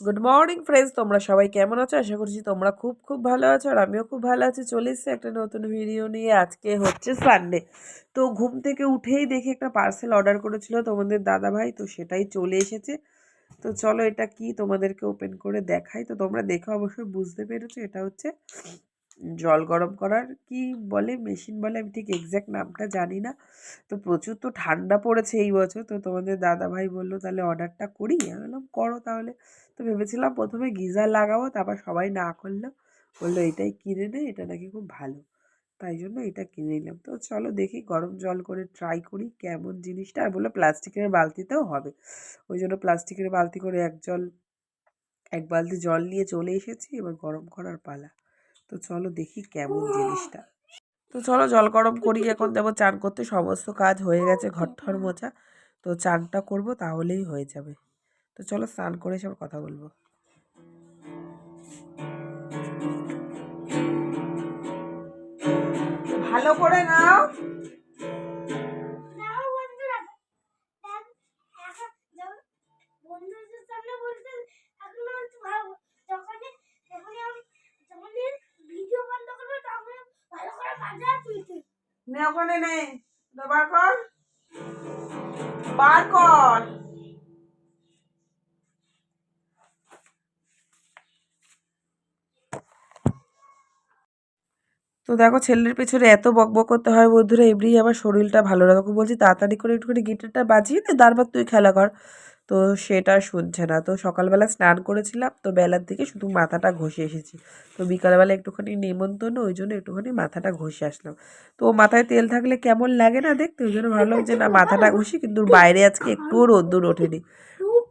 Good morning friends তোমরা সবাই কেমন আছো? আশা করছি তোমরা খুব খুব ভালো আছো আর আমিও খুব ভালো আছি। চলে এসেছি একটা নতুন ভিডিও নিয়ে। আজকে হচ্ছে সানডে তো ঘুম থেকে উঠেই দেখে একটা পার্সেল অর্ডার করেছিল তোমাদের দাদা ভাই তো সেটাই চলে এসেছে। তো চলো এটা কি তোমাদেরকে ওপেন করে দেখাই। তো তোমরা দেখে অবশ্যই বুঝতে পেরেছ। এটা হচ্ছে জল গরম করার কি বলে? মেশিন বলে? আমি ঠিক এক্স্যাক্ট নামটা জানি না। তো প্রচুর তো ঠান্ডা পড়েছে এই বছর। তো তোমাদের দাদা ভাই বলল, তাহলে অর্ডারটা করি। আমি বললাম, করো তাহলে। তো ভেবেছিলাম প্রথমে গিজার লাগাবো, তারপর সবাই না করল। বলল, এটাই কিনে নে, এটা নাকি খুব ভালো। তাই জন্য এটা কিনে নিলাম। তো চলো দেখি, গরম জল করে ট্রাই করি কেমন জিনিসটা। আর বলল প্লাস্টিকের বালতিতেও হবে। ওই জন্য প্লাস্টিকের বালতি করে এক জল, এক বালতি জল নিয়ে চলে এসেছি, এবার গরম করার পালা। তো চলো দেখি কেমন জিনিসটা। তো চলো জল গরম করি, এখন দেবো চান করতে। সমস্ত কাজ হয়ে গেছে ঘর ঠর মোছা। তো চানটা করব, তাহলেই হয়ে যাবে। তো চলো স্নান করে সব কথা বলব। ভালো করে নাও। নে ওখানে নে। বার কর। বার কর। তো দেখো ছেলের পেছনে এত বকবক করতে হয় বন্ধুরা, এমনি আমার শরীরটা ভালো না। তখন বলছি তাড়াতাড়ি করে একটুখানি গিটারটা বাজিয়ে নে, তারপর তুই খেলা কর। তো সেটা শুনছে না। তো সকালবেলা স্নান করেছিলাম, তো বেলার দিকে শুধু মাথাটা ঘষে এসেছি। তো বিকালবেলা একটুখানি নেমন্তন্ন ওই জন্য একটুখানি মাথাটা ঘষে আসলাম। তো মাথায় তেল থাকলে কেমন লাগে না দেখতে? ওই জন্য ভাবলাম যে না, মাথাটা ঘষি, কিন্তু বাইরে আজকে একটুও রোদ্দুর ওঠেনি।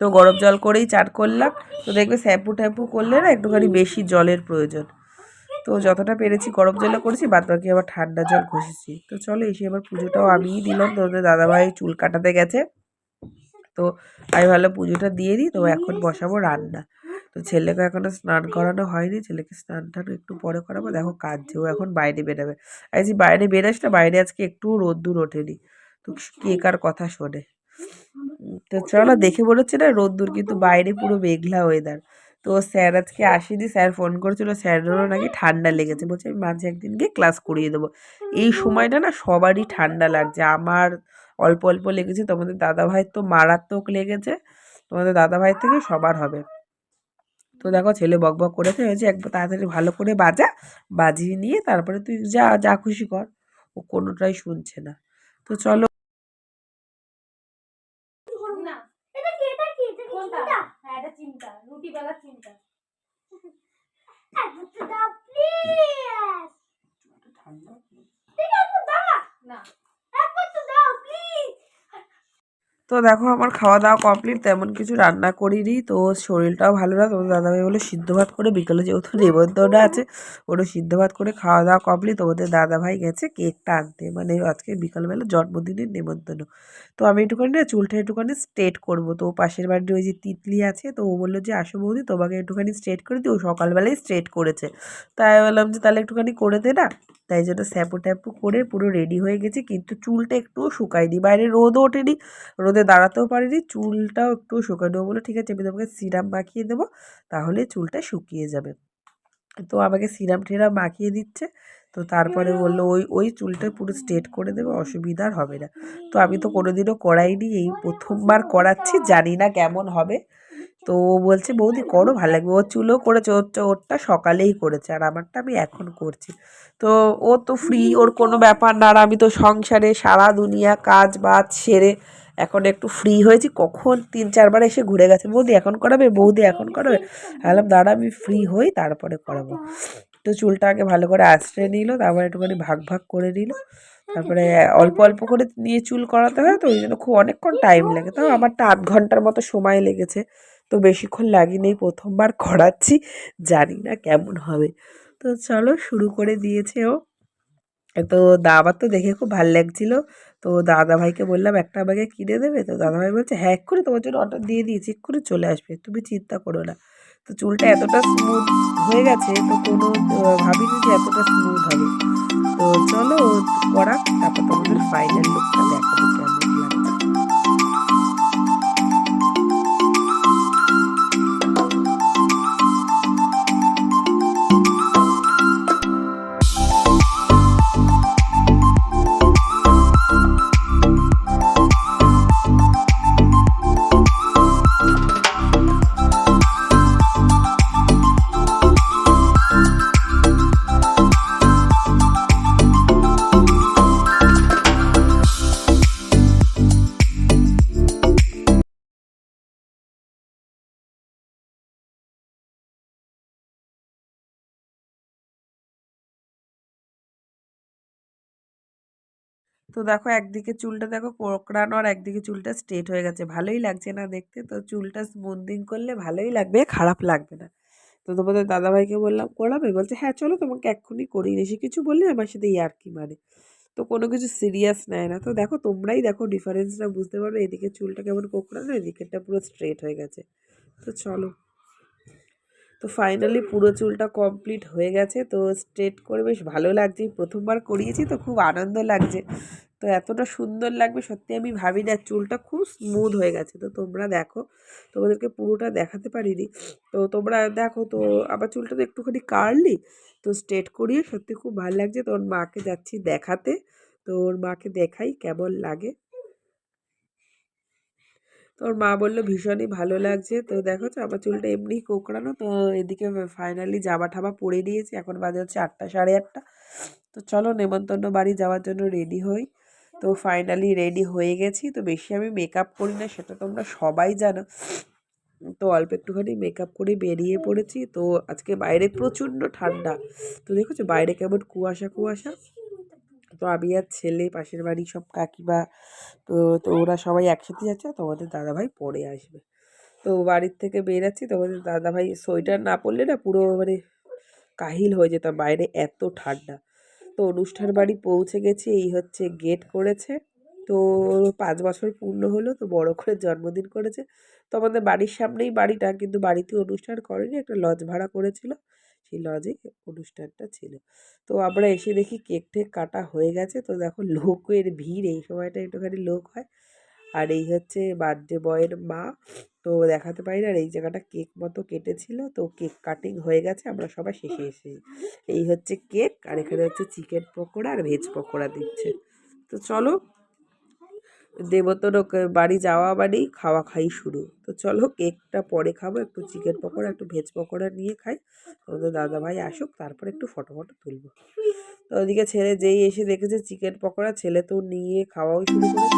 তো গরম জল করেই চান করলাম। তো দেখবে শ্যাম্পু ট্যাম্পু করলে না একটুখানি বেশি জলের প্রয়োজন। তো যতটা পেরেছি গরম জলে করেছি বাদ বাকি আবার ঠান্ডা জল ঘষেছি। তো চলো এসে আবার পুজোটাও আমিই দিলাম। তোদের দাদাভাই চুল কাটাতে গেছে। তো আমি ভালো পুজোটা দিয়ে দিই তো এখন বসাবো রান্না। তো ছেলেকে এখনও স্নান করানো হয়নি ছেলেকে স্নান টান একটু পরে করাবো দেখো কাঁদছেও এখন বাইরে বেরোবে। আজকে বাইরে বেরোস না বাইরে আজকে একটু রোদ্দুর ওঠেনি। তো কে কার কথা শোনে? তো চলো দেখে মনে হচ্ছে না রোদ্দুর কিন্তু বাইরে পুরো মেঘলা ওয়েদার তো স্যার আজকে আসেনি স্যার ফোন করেছিল স্যারেরও নাকি ঠান্ডা লেগেছে। বলছে আমি মাঝে একদিন গিয়ে ক্লাস করিয়ে দেবো। এই সময়টা না সবারই ঠান্ডা লাগছে। আমার অল্প অল্প লেগেছে। তোমাদের দাদাভাইয়ের তো মারাত্মক লেগেছে। তোমাদের দাদাভাইয়ের থেকে সবার হবে। তো দেখো ছেলে বক বক করেছে। হয়েছে একবার তাড়াতাড়ি ভালো করে বাজা বাজিয়ে নিয়ে তারপরে তুই যা যা খুশি কর। ও কোনোটাই শুনছে না। তো চলো। না এটা তো দেখো আমার খাওয়া দাওয়া কমপ্লিট তেমন কিছু রান্না করিনি। তো শরীরটাও ভালো না তোমাদের দাদাভাই বলে সিদ্ধ ভাত করে বিকেলে যেহেতু নেমন্তন্ন আছে ওটা সিদ্ধ ভাত করে খাওয়া দাওয়া কমপ্লিট তোমাদের দাদাভাই গেছে কেকটা আনতে। মানে আজকে বিকালবেলা জন্মদিনের নেমন্তন্ন তো আমি একটুখানি না চুলটা একটুখানি স্ট্রেট করব। তো পাশের বাড়ির ওই যে তিতলি আছে, তো ও বলল যে, আসো বৌদি, তোমাকে একটুখানি স্ট্রেট করে দিই। ও সকালবেলায় স্ট্রেট করেছে। তাই বললাম যে, তাহলে একটুখানি করে দে না। তাই জন্য স্যাপু ট্যাপু করে পুরো রেডি হয়ে গেছে, কিন্তু চুলটা একটুও শুকায়নি। বাইরে রোদও ওঠেনি, রোদে দাঁড়াতেও পারিনি। চুলটাও একটু শুকানো বলে ঠিক আছে আমি তোমাকে সিরাম মাখিয়ে দেবো তাহলে চুলটা শুকিয়ে যাবে। তো আমাকে সিরাম টিরাম মাখিয়ে দিচ্ছে তো তারপরে বলল ওই ওই চুলটা পুরো স্ট্রেট করে দেবে অসুবিধা আর হবে না। তো আমি তো কোনোদিনও করাইনি এই প্রথমবার করাচ্ছি জানি না কেমন হবে। তো ও বলছে বৌদি করো ভালো লাগবে। ওর চুলও করেছে ওর ওরটা সকালেই করেছে আর আমারটা আমি এখন করছি। তো ও তো ফ্রি ওর কোনো ব্যাপার না আর আমি তো সংসারে সারা দুনিয়া কাজ বাজ সেরে এখন একটু ফ্রি হয়েছি কখন? তিন চারবার এসে ঘুরে গেছে। বৌদি এখন করাবে? বৌদি এখন করাবে? ভাবলাম দাঁড়া আমি ফ্রি হই তারপরে করাবো। তো চুলটা আগে ভালো করে আশ্রয় নিল তারপরে একটুখানি ভাগ ভাগ করে নিল। তারপরে অল্প অল্প করে নিয়ে চুল করাতে হয় তো ওই জন্য খুব অনেকক্ষণ টাইম লাগে। তাও আমারটা আধ ঘণ্টার মতো সময় লেগেছে। তো বেশিক্ষণ লাগেনি প্রথমবার করাচ্ছি জানি না কেমন হবে। তো চলো শুরু করে দিয়েছে ও। তো দাবার তো দেখে খুব ভালো লাগছিল। তো দাদা ভাইকে বললাম, একটা আমাকে কিনে দেবে? তো দাদা ভাই বলছে হ্যাঁ করে তোমার জন্য অর্ডার দিয়ে দিয়েছি করে চলে আসবে, তুমি চিন্তা করো না। তো চুলটা এতটা স্মুথ হয়ে গেছে, তো কোনো ভাবিনি যে এতটা স্মুথ হবে। তো চলো করা তারপর তোমাদের ফাইনাল লুকটা দেখাবো। তো দেখো একদিকে চুলটা দেখো কোঁকড়ানো আর একদিকে চুলটা স্ট্রেট হয়ে গেছে। ভালোই লাগছে না দেখতে। তো চুলটা স্মুথিং করলে ভালোই লাগবে, খারাপ লাগবে না। তো তোমাদের দাদাভাইকে বললাম করাবে বলছে হ্যাঁ চলো তোমাকে এক্ষুনি করিয়ে নিয়ে কিছু বললে আমার সাথে ইয়ার্কি মারে তো কোনো কিছু সিরিয়াস নেয় না। তো দেখো তোমরাই দেখো ডিফারেন্সটা বুঝতে পারবে। এদিকে চুলটা কেমন কোঁকড়ানো, এদিকেরটা পুরো স্ট্রেট হয়ে গেছে। তো চলো। তো ফাইনালি পুরো চুলটা কমপ্লিট হয়ে গেছে। তো স্ট্রেট করে বেশ ভালো লাগছে। প্রথমবার করিয়েছি তো খুব আনন্দ লাগছে। তো এতটা সুন্দর লাগবে, সত্যি আমি ভাবি না চুলটা খুব স্মুথ হয়ে গেছে। তো তোমরা দেখো, তোমাদেরকে পুরোটা দেখাতে পারিনি। তো তোমরা দেখো, তো আবার চুলটা তো একটুখানি কারলি তো স্ট্রেট করিয়ে সত্যি খুব ভালো লাগছে। তো ওর মাকে যাচ্ছি দেখাতে। তো ওর মাকে দেখাই কেমন লাগে। তো ওর মা বলল, ভীষণই ভালো লাগছে। তো দেখো তো, আমার চুলটা এমনি কোঁকড়ানো, তো এদিকে ফাইনালি জামা ঠামা পরে নিয়েছি। এখন বাজে হচ্ছে আটটা, সাড়ে আটটা। তো চলো, নেমন্তন্ন বাড়ি যাওয়ার জন্য রেডি হই। তো ফাইনালি রেডি হয়ে গেছি। তো বেশি আমি মেকআপ করি না, সেটা তোমরা সবাই জানো। তো অল্প একটুখানি মেকআপ করে বেরিয়ে পড়েছি। তো আজকে বাইরে প্রচণ্ড ঠান্ডা। তো দেখেছ, বাইরে কেমন কুয়াশা কুয়াশা। তো আমি আর ছেলে, পাশের বাড়ি সব কাকিমা, তো তো ওরা সবাই একসাথে যাচ্ছে তোমাদের দাদাভাই পরে আসবে। তো বাড়ির থেকে বেরাচ্ছি, তোমাদের দাদাভাই সোয়েটার না পরলে না পুরো মানে কাহিল হয়ে যেতাম, বাইরে এত ঠান্ডা। তো অনুষ্ঠান বাড়ি পৌঁছে গেছি, এই হচ্ছে গেট করেছে। তো পাঁচ বছর পূর্ণ হলো, তো বড় করে জন্মদিন করেছে। তো আমাদের বাড়ির সামনেই বাড়িটা, কিন্তু বাড়িতে অনুষ্ঠান করেনি, একটা লজ ভাড়া করেছিল। সেই লজেই অনুষ্ঠানটা ছিল। তো আমরা এসে দেখি কেক টেক কাটা হয়ে গেছে। তো দেখো লোকের ভিড়, এই সময়টা একটুখানি লোক হয়। আর এই হচ্ছে বার্থডে বয়ের মা। তো দেখাতে পারি না, আর এই জায়গাটা কেক মতো কেটেছিল। তো কেক কাটিং হয়ে গেছে, আমরা সবাই শেষে এসে এই হচ্ছে কেক আর এখানে হচ্ছে চিকেন পকোড়া আর ভেজ পকোড়া দিচ্ছে। তো চলো দেবতর বাড়ি যাওয়া বাড়ি খাওয়া খাই শুরু। তো চলো কেকটা পরে খাব, একটু চিকেন পকোড়া, একটু ভেজ পকোড়া নিয়ে খাই। তোমাদের দাদাভাই আসুক, তারপর একটু ফটো ফটো তুলবো। তো ওদিকে ছেলে যেই এসে দেখেছে চিকেন পকোড়া, ছেলে তো নিয়ে খাওয়াও শুরু করে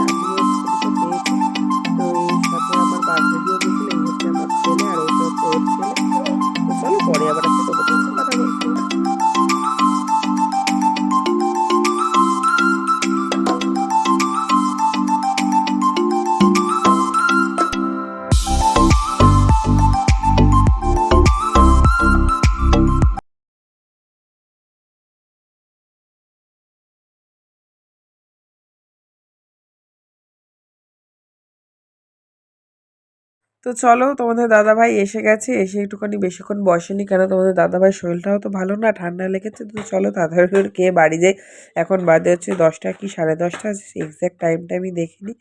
আমার ছেলে আর ওর ছেলে। তো চলো পরে আবার একটা কথা বলছি তো চলো, তোমাদের দাদাভাই এসে গেছে, এসে একটুখানি বেশিক্ষণ বসেনি কেন? তোমাদের দাদাভাই শরীরটাও তো ভালো না, ঠান্ডা লেগেছে, তো চলো তাড়াতাড়ি কে বাড়ি যাই। এখন বাদে হচ্ছে দশটা কি, সাড়ে দশটা? এক্স্যাক্ট টাইমটা আমি দেখিনি।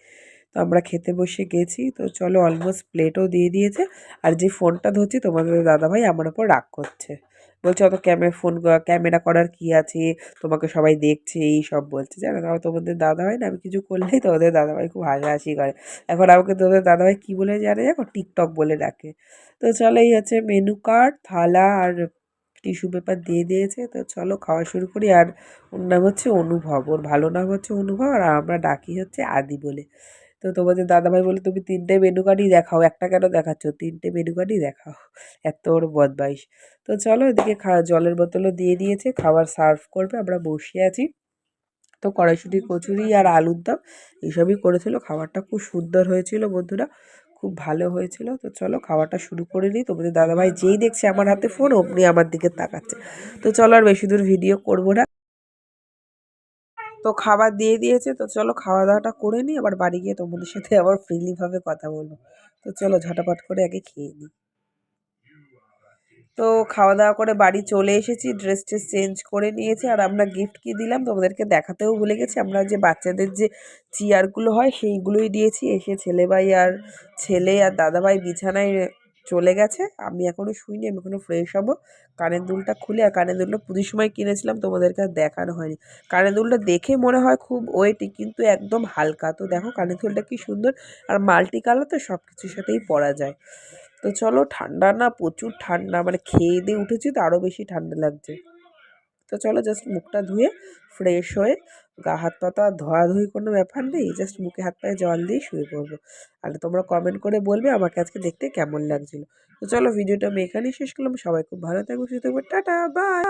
তো আমরা খেতে বসে গেছি, তো চলো অলমোস্ট প্লেটও দিয়ে দিয়েছে। আর যে ফোনটা ধরছি, তোমাদের দাদাভাই আমার ওপর রাগ করছে। বলছে, অত ক্যামেরা ফোন ক্যামেরা করার কি আছে? তোমাকে সবাই দেখছে, এই সব বলছে। জানো তাও তোমাদের দাদা দাদাভাই না, আমি কিছু করলেই তোমাদের দাদাভাই খুব হাসাহাসি করে। এখন আমাকে তোদের দাদাভাই কী বলে জানে দেখো টিকটক বলে ডাকে। তো চলো, এই হচ্ছে মেনু কার্ড থালা আর টিস্যু পেপার দিয়ে দিয়েছে। তো চলো, খাওয়া শুরু করি। আর ওর নাম হচ্ছে অনুভব। ওর ভালো নাম হচ্ছে অনুভব। আর আমরা ডাকি হচ্ছে আদি বলে। তো তোমাদের দাদাভাই বলে তুমি তিনটে মেনু কার্ডই দেখাও, একটা কেন দেখাচ্ছ? তিনটে মেনু কার্ডই দেখাও। এত ওর বদমাইশ। তো চলো এদিকে খা, জলের বোতলও দিয়ে দিয়েছে, খাবার সার্ভ করবে, আমরা বসে আছি। তো কড়াইশুঁটি, কচুরি আর আলুর দম, এইসবই করেছিল। খাবারটা খুব সুন্দর হয়েছিল বন্ধুরা, খুব ভালো হয়েছিল। তো চলো খাওয়াটা শুরু করে নিই। তোমাদের দাদাভাই যেই দেখছে আমার হাতে ফোন অমনি আমার দিকে তাকাচ্ছে। তো চলো আর বেশি দূর ভিডিও করব না। তো খাবার দিয়ে দিয়েছে, তো চলো খাওয়া দাওয়াটা করে নিই, আবার বাড়ি গিয়ে তোমাদের সাথে আবার ফ্রিলিভাবে কথা বলব। তো চলো ঝটাপট করে আগে খেয়ে নিই। তো খাওয়া দাওয়া করে বাড়ি চলে এসেছি ড্রেস ট্রেস চেঞ্জ করে নিয়েছি, আর আমরা গিফট কি দিলাম তোমাদেরকে দেখাতেও ভুলে গেছি, আমরা যে বাচ্চাদের যে চেয়ারগুলো হয় সেইগুলোই দিয়েছি, এসে ছেলে ভাই আর ছেলে আর দাদাভাই বিছানায় চলে গেছে। আমি এখনও শুইনি, আমি এখনও ফ্রেশ হব। কানের দুলটা খুলে আর কানের দুলটা পুজোর সময় কিনেছিলাম, তোমাদেরকে আর দেখানো হয়নি। কানের দুলটা দেখে মনে হয় খুব ওয়েটি কিন্তু একদম হালকা। তো দেখো কানের দুলটা কি সুন্দর আর মাল্টি কালার তো সব কিছুর সাথেই পরা যায়। তো চলো ঠান্ডা না, প্রচুর ঠান্ডা মানে খেয়ে দিয়ে উঠেছি তো আরও বেশি ঠান্ডা লাগছে। তো চলো জাস্ট মুখটা ধুয়ে ফ্রেশ হয়ে গা হাত পা তো আর ধোয়াধুয়ি কোনো ব্যাপার নেই জাস্ট মুখে হাত পায়ে জল দিয়ে শুয়ে পড়ব। আর তোমরা কমেন্ট করে বলবে আমাকে আজকে দেখতে কেমন লাগছিল। তো চলো ভিডিওটা আমি এখানেই শেষ করলাম, সবাই খুব ভালো থাকব, সুস্থ টাটা বাই